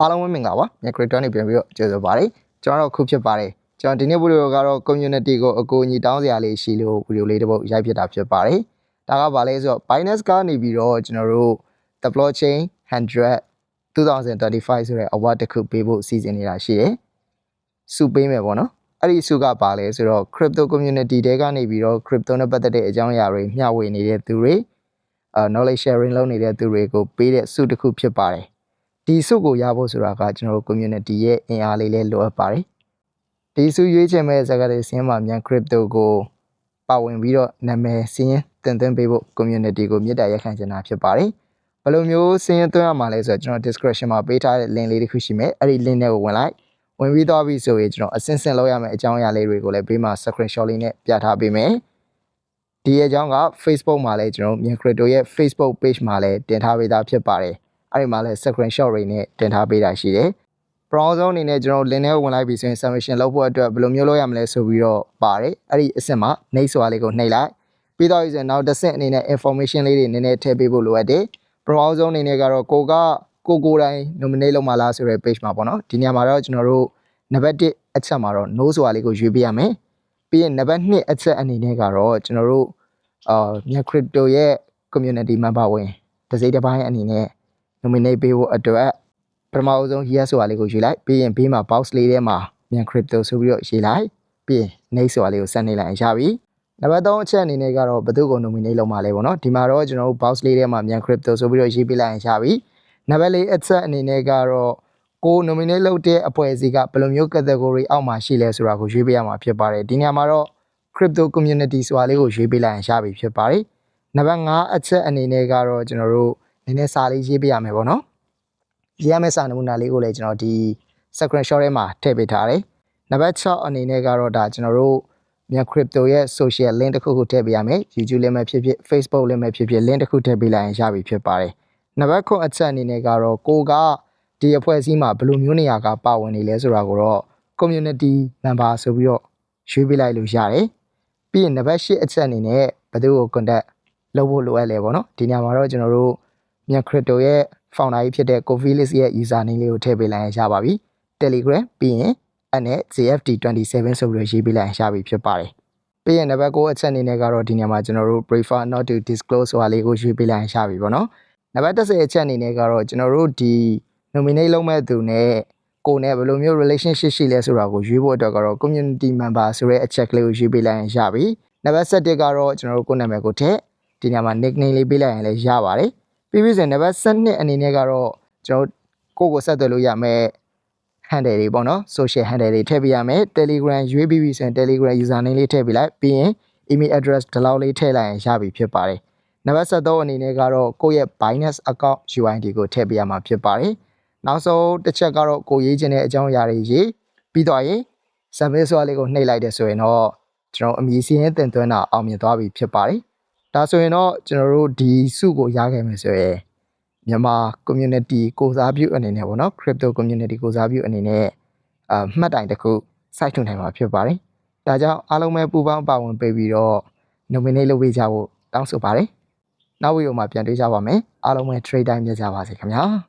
အားလုံးပဲမင်္ဂလာပါမြက်ခရစ်တော်နေပြန်ပြီးတော့ကျေးဇူးပါတယ်ကျွန်တော်တို့ခုဖြစ်ပါတယ်ကျွန်တော်ဒီနေ့ဗီဒီယိုကတော့ community ကိုအကူအညီတောင်းစရာလေးရှိလို့ဗီဒီယိုလေးတစ်ပုဒ်ရိုက်ဖြစ်တာဖြစ်ပါတယ်ဒါကဘာလဲဆိုတော့ Binance ကနေပြီးတော့ကျွန်တော်တို့ the blockchain 100 2035ဆိုတဲ့ award တစ်ခုပေးဖို့စီစဉ်နေတာရှိတယ်စုပေးမယ်ပေါ့နော်အဲ့ဒီစုကပါလဲဆိုတော့ crypto community တဲကနေပြီးတော့ crypto နဲ့ပတ်သက်တဲ့အကြောင်းအရာတွေမျှဝေနေတဲ့သူတွေအာ knowledge sharing လုပ်နေတဲ့သူတွေကိုပေးတဲ့စုတစ်ခုဖြစ်ပါတယ် ဒီစုကိုရဖို့ဆိုတာကကျွန်တော်တို့ community ရဲ့အင်အားလေးလည်းလိုအပ်ပါတယ်ဒီစုရွေးချယ်မဲ့ဇာတ်ကလေးစင်းမှာမြန် crypto ကိုပါဝင်ပြီးတော့နာမည်စင်းရင်တင်သွင်းပေးဖို့ community ကိုမြစ်တာရက်ခံချင်တာဖြစ်ပါတယ်ဘယ်လိုမျိုးစင်းရင်သွင်းရမှာလဲဆိုတော့ကျွန်တော် description မှာပေးထားတဲ့ link လေးတစ်ခုရှိမယ်အဲ့ဒီ link နဲ့ကိုဝင်လိုက်ဝင်ပြီးသွားပြီဆိုရင်ကျွန်တော်အစင်စင်လောက်ရမယ့်အကြောင်းအရာလေးတွေကိုလည်းဘေးမှာ screenshot လေးနဲ့ပြထားပေးမယ်ဒီအကြောင်းက Facebook မှာလည်းကျွန်တော်မြန် crypto ရဲ့ Facebook page မှာလည်းတင်ထားပေးသားဖြစ်ပါတယ် အဲ့ဒီမှာလည်း screenshot တွေနဲ့တင်ထားပေးတာရှိတယ် browser အနေနဲ့ကျွန်တော် link ထဲကိုဝင်လိုက်ပြီဆိုရင် submission လုပ်ဖို့အတွက်ဘယ်လိုမျိုးလုပ်ရမလဲဆိုပြီးတော့ပါတယ်အဲ့ဒီအဆင့်မှာနှိပ်စွာလေးကိုနှိပ်လိုက်ပြီးတော့ဆိုရင်နောက်တစ်ဆင့်အနေနဲ့ information လေးတွေနည်းနည်းထည့်ပေးဖို့လိုအပ်တယ် browser အနေနဲ့ကတော့ကိုကကိုကိုတိုင်း nominate လုပ်မှလားဆိုတဲ့ page မှာပေါ့နော်ဒီနေရာမှာတော့ကျွန်တော်တို့နံပါတ်1အချက်မှာတော့ no ဆိုတာလေးကိုရွေးပေးရမယ်ပြီးရင်နံပါတ်2အချက်အနေနဲ့ကတော့ကျွန်တော်တို့အာမြန် crypto ရဲ့ community member ဝင်တစ်စိတ်တစ်ပိုင်းအနေနဲ့ nominate ပေးဖို့အတွက်ပထမအဆုံး yes ဆိုတာလေးကိုယူလိုက်ပြီးရင်ဘေးမှာ box လေးထဲမှာမြန် crypto ဆိုပြီးတော့ရေးလိုက်ပြီးရင် next ဆိုတာလေးကိုဆက်နေလိုက်ရပြီနံပါတ်3အချက်အနေနဲ့ကတော့ဘယ်သူကို nominate လုပ်မှာလဲပေါ့နော်ဒီမှာတော့ကျွန်တော်တို့ box လေးထဲမှာမြန် crypto ဆိုပြီးတော့ရေးပေးလိုက်ရင်ရပြီနံပါတ်4အချက်အနေနဲ့ကတော့ကို nominate လုပ်တဲ့အဖွဲ့အစည်းကဘယ်လိုမျိုး category အောက်မှာရှိလဲဆိုတာကိုရွေးပေးရမှာဖြစ်ပါတယ်ဒီနေရာမှာတော့ crypto community ဆိုတာလေးကိုရွေးပေးလိုက်ရင်ရပြီဖြစ်ပါတယ်နံပါတ်5အချက်အနေနဲ့ကတော့ကျွန်တော်တို့ နည်းနည်းစာလေးရေးပေးရမယ်ပေါ့နော်ရေးရမယ့်စာနမူနာလေးကိုလည်းကျွန်တော်ဒီ screenshot ထဲမှာထည့်ပေးထားတယ်နံပါတ်6အနေနဲ့ကတော့ဒါကျွန်တော်တို့မြန် crypto ရဲ့ social link တစ်ခုခုထည့်ပေးရမယ် YouTube လည်းမဖြစ်ဖြစ် Facebook လည်းမဖြစ်ဖြစ် link တစ်ခုထည့်ပေးလိုက်ရင်ရပြီဖြစ်ပါတယ်နံပါတ်9အချက်အနေနဲ့ကတော့ကိုကဒီအဖွဲ့အစည်းမှာဘယ်လိုမျိုးနေရာကပါဝင်နေလဲဆိုတာကိုတော့ community member ဆိုပြီးတော့ရွေးပေးလိုက်လို့ရတယ်ပြီးရင်နံပါတ်10အချက်အနေနဲ့ဘယ်သူကို contact လုပ်ဖို့လိုအပ်လဲပေါ့နော်ဒီနေရာမှာတော့ကျွန်တော်တို့ မြန် crypto ရဲ့ founder ကြီးဖြစ်တဲ့ Covilis ရဲ့ user name လေးကိုထည့်ပေးလိုက်ရင်ရပါပြီ Telegram ပြီးရင်အဲ့နဲ့ JFT27 ဆိုပြီးတော့ရေးပေးလိုက်ရင်ရပြီဖြစ်ပါတယ်ပြီးရင်နံပါတ်9အချက်အနေနဲ့ကတော့ဒီနေရာမှာကျွန်တော်တို့ prefer not to disclose ဆိုတာလေးကိုရေးပေးလိုက်ရင်ရပြီပေါ့နော်နံပါတ်10အချက်အနေနဲ့ကတော့ကျွန်တော်တို့ဒီ nominate လုပ်မဲ့သူနဲ့ကိုယ်နဲ့ဘယ်လိုမျိုး relationship ရှိလဲဆိုတာကိုရွေးဖို့အတွက်ကတော့ community member ဆိုတဲ့အချက်ကလေးကိုရွေးပေးလိုက်ရင်ရပြီနံပါတ်7ကတော့ကျွန်တော်တို့ကိုယ်နာမည်ကိုထည့်ဒီနေရာမှာ nickname လေးပေးလိုက်ရင်လည်းရပါတယ် ပြီးပြီဆိုရင်နံပါတ်7အနေနဲ့ကတော့ကျွန်တော်ကိုယ့်ကိုဆက်သွယ်လို့ရမယ် handle တွေပေါ့နော် social handle တွေထည့်ပေးရမယ် Telegram ရွေးပြီးပြီဆိုရင် Telegram user name လေးထည့်ပေးလိုက်ပြီးရင် email address ဒီလောက်လေးထည့်လိုက်ရင်ရပြီဖြစ်ပါတယ်နံပါတ်73အနေနဲ့ကတော့ကိုယ့်ရဲ့ Binance account UID ကိုထည့်ပေးရမှာဖြစ်ပါတယ်နောက်ဆုံးတစ်ချက်ကတော့ကိုရေးခြင်းတဲ့အကြောင်းအရာတွေရေးပြီးတော့ရင် submit ဆိုတာလေးကိုနှိပ်လိုက်တယ်ဆိုရင်တော့ကျွန်တော်အမည်စီရင်တင်သွင်းတာအောင်မြင်သွားပြီဖြစ်ပါတယ် ဒါဆိုရင်တော့ကျွန်တော်တို့ဒီစုကိုရခဲ့မယ်ဆိုရင်မြန်မာ community ကိုစားပြုအနေနဲ့ပေါ့နော် crypto community ကိုစားပြုအနေနဲ့အမှတ်တိုင်တစ်ခုစိုက်ထွန်းနိုင်မှာဖြစ်ပါတယ်။ဒါကြောင့်အားလုံးပဲပူပေါင်းပါဝင်ပေးပြီးတော့ nominate လုပ်ပေးကြဖို့တောင်းဆိုပါတယ်။နောက်ဗီဒီယိုမှာပြန်တွေ့ကြပါမယ်။အားလုံးပဲ trade time မြတ်ကြပါစေခင်ဗျာ။